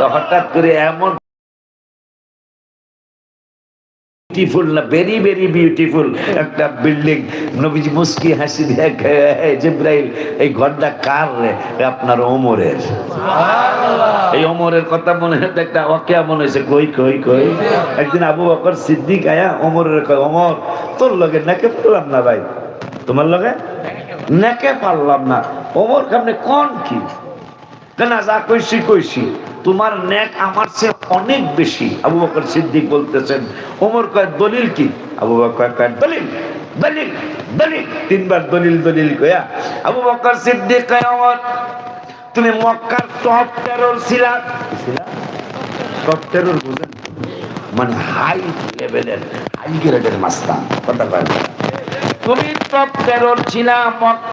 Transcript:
তো হঠাৎ করে এমন বিউটিফুল না ভেরি ভেরি বিউটিফুল একটা বিল্ডিং নবীজি মুস্কি হাসি দিয়ে জিব্রাইল, এই ঘরটা কার রে? আপনার ওমরের। এই ওমরের কথা মনে হতে একটা অকেয়া মনে হয়েছে, কই কই কই? একদিন আবু বকর সিদ্দিক আয়া ওমরের কয়, ওমর, তোর লগে নাকে পারলাম না ভাই? তোমার লগে? নাকে পারলাম না। ওমর কামনে কোন কি? না যা তোমার নেক আমার চেয়ে অনেক বেশি। আবু বকর সিদ্দিক বলতেছেন, ওমর কয় দলিল কি? আবু বকর কয় দলিল দলিল দলিল, তিনবার দলিল দলিল কয়া আবু বকর সিদ্দিক কয় ওমর তুমি মক্কার টপ টেরর ছিলা? টপ টেরর বুঝেন? মানে হাই লেভেলের হাই গ্রেডের মাস্টার কথা কয় তুমি টপ টেরর ছিলা